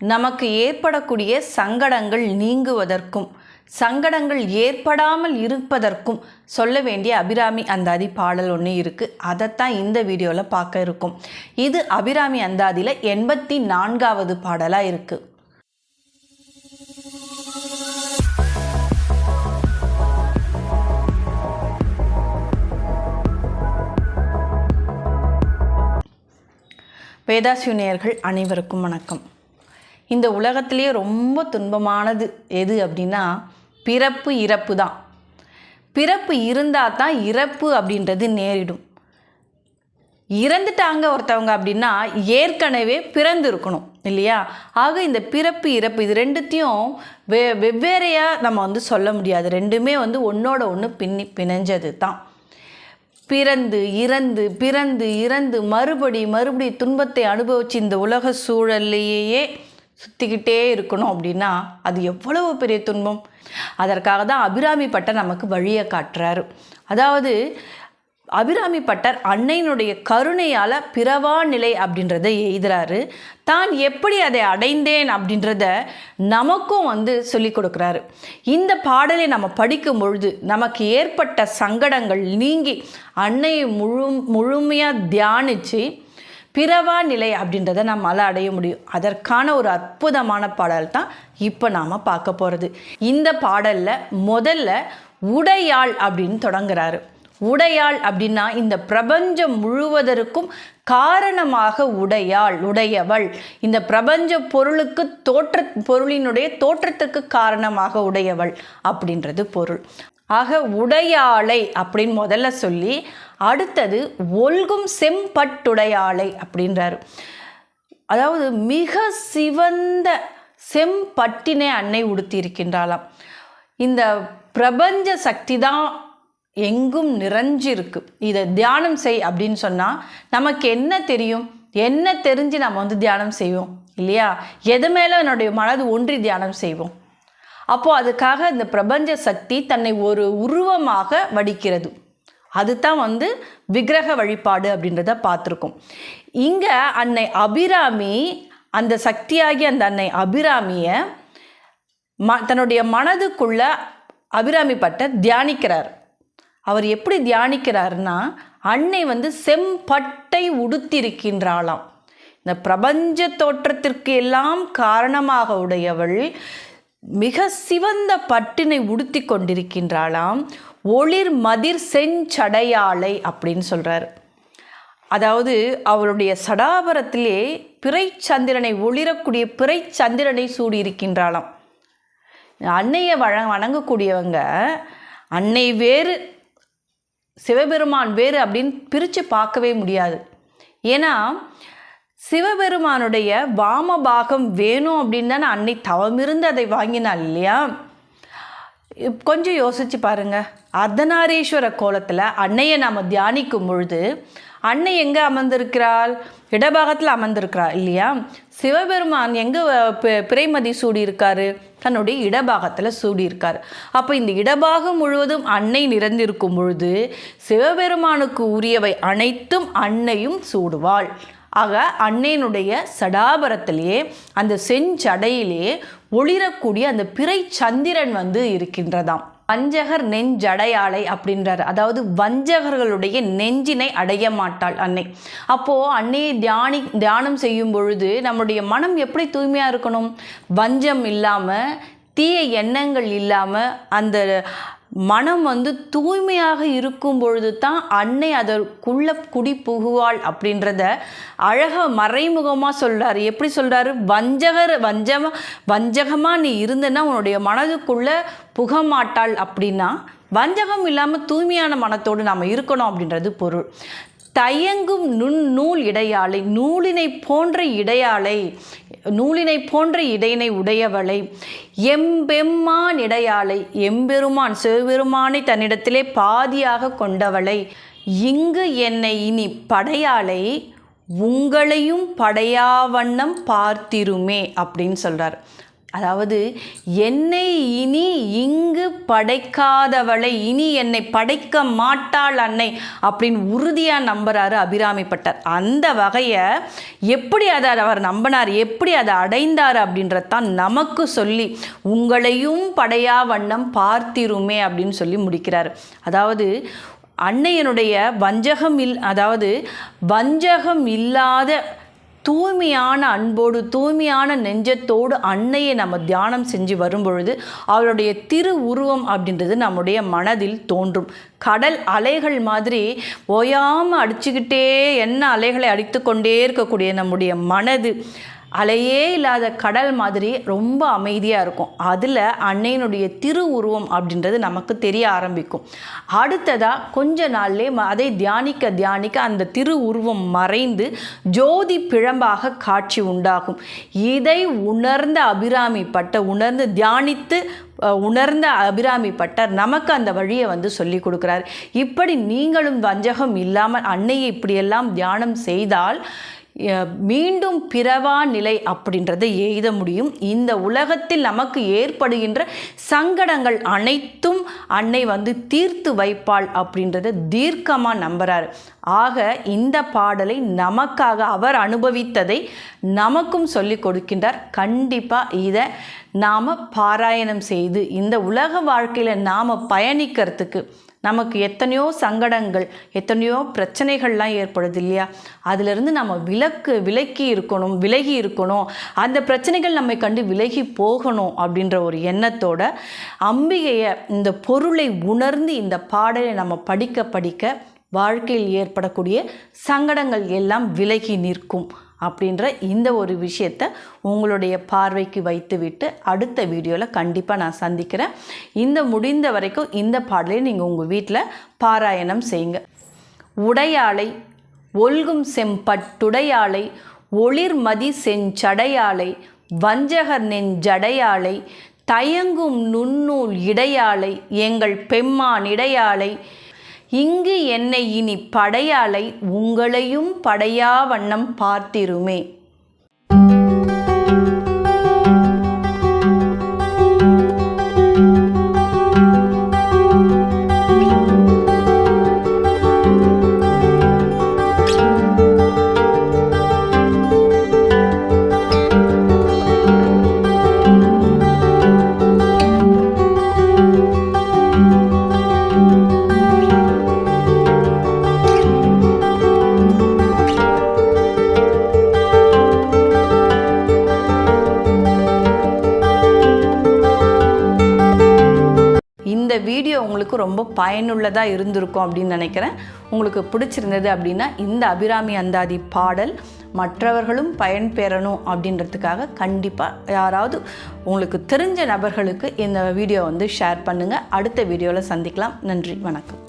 நமக்கு ஏற்படக்கூடிய சங்கடங்கள் நீங்குவதற்கும் சங்கடங்கள் ஏற்படாமல் இருப்பதற்கும் சொல்ல வேண்டிய அபிராமி அந்தாதி பாடல் ஒன்று இருக்குது அதைத்தான் இந்த வீடியோவில் பார்க்க இருக்கும். இது அபிராமி அந்தாதியில் எண்பத்தி நான்காவது பாடலாக இருக்குது வேதாசியுனியர்கள் அனைவருக்கும் வணக்கம். இந்த உலகத்திலேயே ரொம்ப துன்பமானது எது அப்படின்னா பிறப்பு இறப்பு தான். பிறப்பு இருந்தால் தான் இறப்பு அப்படின்றது நேரிடும். இறந்துட்டாங்க ஒருத்தவங்க அப்படின்னா ஏற்கனவே பிறந்து இருக்கணும் இல்லையா? ஆக இந்த பிறப்பு இறப்பு இது ரெண்டுத்தையும் வெ வெவ்வேறையாக நம்ம வந்து சொல்ல முடியாது. ரெண்டுமே வந்து ஒன்றோட ஒன்று பின்னி பிணைஞ்சது தான். பிறந்து இறந்து பிறந்து இறந்து மறுபடி மறுபடி துன்பத்தை அனுபவித்து இந்த உலக சூழல்லையே சுற்றிக்கிட்டே இருக்கணும் அப்படின்னா அது எவ்வளவு பெரிய துன்பம்? அதற்காக தான் அபிராமி பட்டர் நமக்கு வழியை காட்டுறாரு. அதாவது அபிராமி பட்டர் அன்னையினுடைய கருணையால் பிறவா நிலை அப்படின்றத எழுதுறாரு. தான் எப்படி அதை அடைந்தேன் அப்படின்றத நமக்கும் வந்து சொல்லி கொடுக்குறாரு. இந்த பாடலை நம்ம படிக்கும் பொழுது நமக்கு ஏற்பட்ட சங்கடங்கள் நீங்கி அன்னையை முழு முழுமையாக தியானித்து பிறவா நிலை அப்படின்றத நம்மளால் அடைய முடியும். அதற்கான ஒரு அற்புதமான பாடல் தான் இப்போ நாம் பார்க்க போகிறது இந்த பாடலில் முதல்ல உடையாள் அப்படின்னு தொடங்குறாரு. உடையாள் அப்படின்னா இந்த பிரபஞ்சம் முழுவதற்கும் காரணமாக உடையாள் உடையவள். இந்த பிரபஞ்ச பொருளுக்கு தோற்ற பொருளினுடைய தோற்றத்துக்கு காரணமாக உடையவள் அப்படின்றது பொருள். ஆக உடையாளை அப்படின்னு முதல்ல சொல்லி அடுத்தது ஒல்கும் செம்பட்டுடையாளை அப்படின்றாரு. அதாவது மிக சிவந்த செம்பட்டினை அன்னை உடுத்தி இருக்கின்றாளாம் இந்த பிரபஞ்ச சக்தி தான் எங்கும் நிறைஞ்சிருக்கு. இதை தியானம் செய் அப்படின்னு சொன்னால் நமக்கு என்ன தெரியும்? என்ன தெரிஞ்சு நம்ம வந்து தியானம் செய்வோம்? இல்லையா? எது மேலே என்னுடைய மனது ஒன்றி தியானம் செய்வோம்? அப்போது அதுக்காக இந்த பிரபஞ்ச சக்தி தன்னை ஒரு உருவமாக வடிக்கிறது. அதுதான் வந்து விக்கிரக வழிபாடு அப்படின்றத பார்த்துருக்கோம். இங்கே அன்னை அபிராமி அந்த சக்தியாகி அந்த அன்னை அபிராமியை ம தன்னுடைய மனதுக்குள்ள அபிராமி பட்ட தியானிக்கிறார். அவர் எப்படி தியானிக்கிறாருன்னா அன்னை வந்து செம்பட்டை உடுத்திருக்கின்றாளாம். இந்த பிரபஞ்ச தோற்றத்திற்கு எல்லாம் காரணமாக உடையவள் மிக சிவந்த பட்டினை உடுத்தி கொண்டிருக்கின்றாளாம். ஒளிர் மதிர் செஞ்சடையாளை அப்படின்னு சொல்கிறார் அதாவது அவருடைய சடாபரத்திலே பிறை சந்திரனை ஒளிரக்கூடிய பிறை சந்திரனை சூடியிருக்கின்றாளாம். அன்னையை வழ வணங்கக்கூடியவங்க அன்னை வேறு சிவபெருமான் வேறு அப்படின்னு பிரித்து பார்க்கவே முடியாது. ஏன்னா சிவபெருமானுடைய வாமபாகம் வேணும் அப்படின்னு தானே அன்னை தவமிருந்து அதை வாங்கினாள் இல்லையா? கொஞ்சம் யோசிச்சு பாருங்க. அர்த்தநாரீஸ்வர கோலத்தில் அன்னையை நாம் தியானிக்கும் பொழுது அன்னை எங்கே அமர்ந்திருக்கிறாள்? இடபாகத்தில் அமர்ந்திருக்கிறாள் இல்லையா? சிவபெருமான் எங்கே பிறைமதி சூடியிருக்காரு? தன்னுடைய இடபாகத்தில் சூடியிருக்கார். அப்போ இந்த இடபாகம் முழுவதும் அன்னை நிறைந்திருக்கும் பொழுது சிவபெருமானுக்கு உரியவை அனைத்தும் அன்னையும் சூடுவாள். ஆக அன்னையினுடைய சடாபரத்திலேயே அந்த செஞ்சடையிலே ஒளிரக்கூடிய அந்த பிறை சந்திரன் வந்து இருக்கின்றதாம். வஞ்சகர் நெஞ்சடையாளை அப்படின்றார். அதாவது வஞ்சகர்களுடைய நெஞ்சினை அடைய மாட்டாள் அன்னை. அப்போது அன்னையை தியானி தியானம் செய்யும் பொழுது நம்முடைய மனம் எப்படி தூய்மையாக இருக்கணும்? வஞ்சம் இல்லாமல் தீய எண்ணங்கள் இல்லாமல் அந்த மனம் வந்து தூய்மையாக இருக்கும் பொழுது தான் அன்னை அதற்குள்ள குடி புகுவாள் அப்படின்றத அழகாக மறைமுகமாக சொல்கிறாரு எப்படி சொல்கிறாரு வஞ்சகர் வஞ்சம வஞ்சகமாக நீ இருந்தனா உன்னுடைய மனதுக்குள்ளே புக மாட்டாள் அப்படின்னா வஞ்சகம் இல்லாமல் தூய்மையான மனத்தோடு நாம் இருக்கணும் அப்படின்றது பொருள். தயங்கும் நுண் நூல் இடையாளை நூலினை போன்ற இடையாளை நூலினை போன்ற இடையினை உடையவளை எம்பெம்மான் இடையாளை எம்பெருமான் சிவபெருமானை தன்னிடத்திலே பாதியாக கொண்டவளை இங்கு என்னை இனி படையாளை உங்களையும் படையாவண்ணம் பார்த்திருமே அப்படின்னு சொல்கிறார் அதாவது என்னை இனி இங்கு படைக்காதவளை இனி என்னை படைக்க மாட்டாள் அன்னை அப்படின்னு உறுதியாக நம்புறாரு அபிராமி அந்த வகையை எப்படி அதை அவர் நம்பினார் எப்படி அதை அடைந்தார் அப்படின்றதான் நமக்கு சொல்லி உங்களையும் படையா வண்ணம் பார்த்திருமே அப்படின்னு சொல்லி முடிக்கிறார். அதாவது அன்னையனுடைய வஞ்சகம் இல் அதாவது வஞ்சகம் இல்லாத தூய்மையான அன்போடு தூய்மையான நெஞ்சத்தோடு அன்னையை நம்ம தியானம் செஞ்சு வரும்பொழுது அவருடைய திரு உருவம் அப்படின்றது நம்முடைய மனதில் தோன்றும். கடல் அலைகள் மாதிரி ஓயாமல் அடிச்சுக்கிட்டே என்ன அலைகளை அடித்து கொண்டே இருக்கக்கூடிய நம்முடைய மனது அலையே இல்லாத கடல் மாதிரி ரொம்ப அமைதியாக இருக்கும். அதில் அன்னையினுடைய திரு உருவம் அப்படின்றது நமக்கு தெரிய ஆரம்பிக்கும். அடுத்ததாக கொஞ்ச நாள்லே அதை தியானிக்க தியானிக்க அந்த திரு உருவம் மறைந்து ஜோதி பிழம்பாக காட்சி உண்டாகும். இதை உணர்ந்த அபிராமி பட்ட உணர்ந்து தியானித்து உணர்ந்த அபிராமி பட்டர் நமக்கு அந்த வழியை வந்து சொல்லி கொடுக்குறார். இப்படி நீங்களும் வஞ்சகம் இல்லாமல் அன்னையை இப்படியெல்லாம் தியானம் செய்தால் மீண்டும் பிறவா நிலை அப்படின்றதை எய்த முடியும். இந்த உலகத்தில் நமக்கு ஏற்படுகின்ற சங்கடங்கள் அனைத்தும் அன்னை வந்து தீர்த்து வைப்பாள் அப்படின்றத தீர்க்கமாக நம்புகிறார் ஆக இந்த பாடலை நமக்காக அவர் அனுபவித்ததை நமக்கும் சொல்லி கொடுக்கின்றார். கண்டிப்பாக இதை நாம் பாராயணம் செய்து இந்த உலக வாழ்க்கையில் நாம் பயணிக்கிறதுக்கு நமக்கு எத்தனையோ சங்கடங்கள் எத்தனையோ பிரச்சனைகள்லாம் ஏற்படுது இல்லையா? அதிலிருந்து நம்ம விலக்கு விலக்கி இருக்கணும் விலகி இருக்கணும். அந்த பிரச்சனைகள் நம்மை கண்டு விலகி போகணும் அப்படின்ற ஒரு எண்ணத்தோட அம்பிகையை இந்த பொருளை உணர்ந்து இந்த பாடலை நம்ம படிக்க படிக்க வாழ்க்கையில் ஏற்படக்கூடிய சங்கடங்கள் எல்லாம் விலகி நிற்கும். அப்படின்ற இந்த ஒரு விஷயத்தை உங்களுடைய பார்வைக்கு வைத்துவிட்டு அடுத்த வீடியோவில் கண்டிப்பாக நான் சந்திக்கிறேன். இந்த முடிந்த வரைக்கும் இந்த பாடலை நீங்கள் உங்கள் வீட்டில் பாராயணம் செய்யுங்க. உடையாளை ஒல்கும் செம்பட்டுடையாளை ஒளிர்மதி செஞ்சடையாளை வஞ்சகர் நெஞ்சடையாளை தயங்கும் நுண்ணூல் இடையாளை எங்கள் பெம்மான் இடையாளை இங்கு என்னை இனி படையாளை உங்களையும் படையா வண்ணம் பார்த்திருமே. வீடியோ உங்களுக்கு ரொம்ப பயனுள்ளதாக இருந்திருக்கும் அப்படின்னு நினைக்கிறேன். உங்களுக்கு பிடிச்சிருந்தது அப்படின்னா இந்த அபிராமி அந்தாதி பாடல் மற்றவர்களும் பயன்பெறணும் அப்படின்றதுக்காக கண்டிப்பாக யாராவது உங்களுக்கு தெரிஞ்ச நபர்களுக்கு இந்த வீடியோ வந்து ஷேர் பண்ணுங்கள் அடுத்த வீடியோவில் சந்திக்கலாம். நன்றி வணக்கம்.